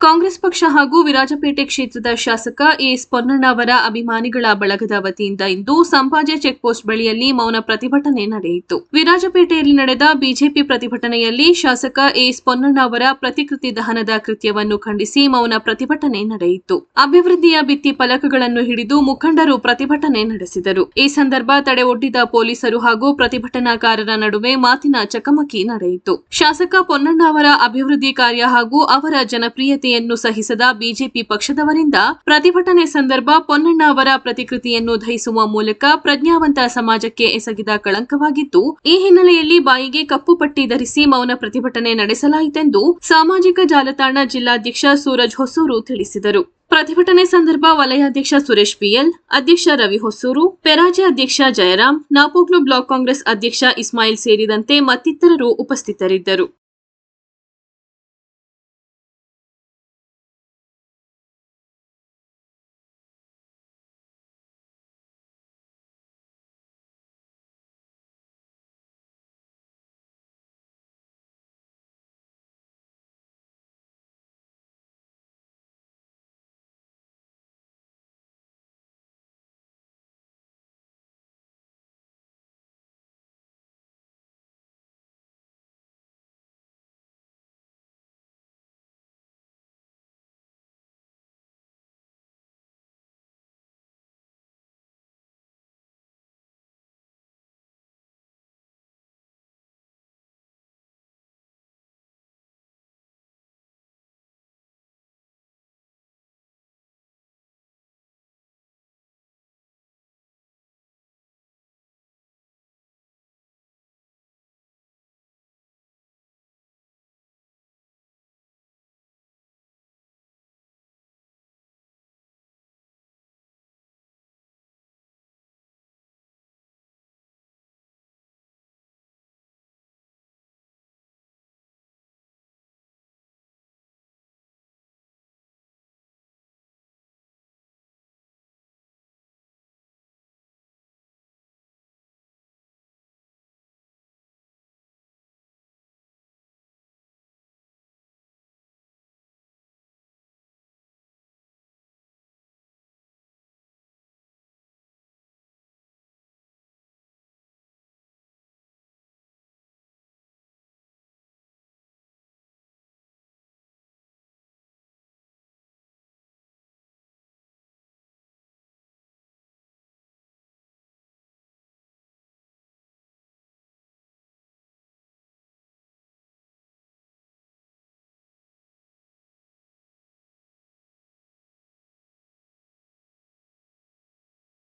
ಕಾಂಗ್ರೆಸ್ ಪಕ್ಷ ಹಾಗೂ ವಿರಾಜಪೇಟೆ ಕ್ಷೇತ್ರದ ಶಾಸಕ ಪೊನ್ನಣ್ಣ ಅವರ ಅಭಿಮಾನಿಗಳ ಬಳಗದ ವತಿಯಿಂದ ಇಂದು ಸಂಪಾಜೆ ಚೆಕ್ ಪೋಸ್ಟ್ ಬಳಿಯಲ್ಲಿ ಮೌನ ಪ್ರತಿಭಟನೆ ನಡೆಯಿತು. ವಿರಾಜಪೇಟೆಯಲ್ಲಿ ನಡೆದ ಬಿಜೆಪಿ ಪ್ರತಿಭಟನೆಯಲ್ಲಿ ಶಾಸಕ ಪೊನ್ನಣ್ಣ ಅವರ ಪ್ರತಿಕೃತಿ ದಹನದ ಕೃತ್ಯವನ್ನು ಖಂಡಿಸಿ ಮೌನ ಪ್ರತಿಭಟನೆ ನಡೆಯಿತು. ಅಭಿವೃದ್ಧಿಯ ಭಿತ್ತಿ ಫಲಕಗಳನ್ನು ಹಿಡಿದು ಮುಖಂಡರು ಪ್ರತಿಭಟನೆ ನಡೆಸಿದರು. ಈ ಸಂದರ್ಭ ತಡೆ ಒಡ್ಡಿದ ಪೊಲೀಸರು ಹಾಗೂ ಪ್ರತಿಭಟನಾಕಾರರ ನಡುವೆ ಮಾತಿನ ಚಕಮಕಿ ನಡೆಯಿತು. ಶಾಸಕ ಪೊನ್ನಣ್ಣ ಅವರ ಅಭಿವೃದ್ಧಿ ಕಾರ್ಯ ಹಾಗೂ ಅವರ ಜನಪ್ರಿಯತೆಯನ್ನು ಸಹಿಸದ ಬಿಜೆಪಿ ಪಕ್ಷದವರಿಂದ ಪ್ರತಿಭಟನೆ ಸಂದರ್ಭ ಪೊನ್ನಣ್ಣ ಅವರ ಪ್ರತಿಕೃತಿಯನ್ನು ದಹಿಸುವ ಮೂಲಕ ಪ್ರಜ್ಞಾವಂತ ಸಮಾಜಕ್ಕೆ ಎಸಗಿದ ಕಳಂಕವಾಗಿದ್ದು, ಈ ಹಿನ್ನೆಲೆಯಲ್ಲಿ ಬಾಯಿಗೆ ಕಪ್ಪು ಪಟ್ಟಿ ಧರಿಸಿ ಮೌನ ಪ್ರತಿಭಟನೆ ನಡೆಸಲಾಯಿತೆಂದು ಸಾಮಾಜಿಕ ಜಾಲತಾಣ ಜಿಲ್ಲಾಧ್ಯಕ್ಷ ಸೂರಜ್ ಹೊಸೂರು ತಿಳಿಸಿದರು. ಪ್ರತಿಭಟನೆ ಸಂದರ್ಭ ವಲಯಾಧ್ಯಕ್ಷ ಸುರೇಶ್ ಪಿಎಲ್, ಅಧ್ಯಕ್ಷ ರವಿ ಹೊಸೂರು, ಪೆರಾಜೆ ಅಧ್ಯಕ್ಷ ಜಯರಾಮ್, ನಾಪೋಕ್ಲು ಬ್ಲಾಕ್ ಕಾಂಗ್ರೆಸ್ ಅಧ್ಯಕ್ಷ ಇಸ್ಮಾಯಿಲ್ ಸೇರಿದಂತೆ ಮತ್ತಿತರರು ಉಪಸ್ಥಿತರಿದ್ದರು.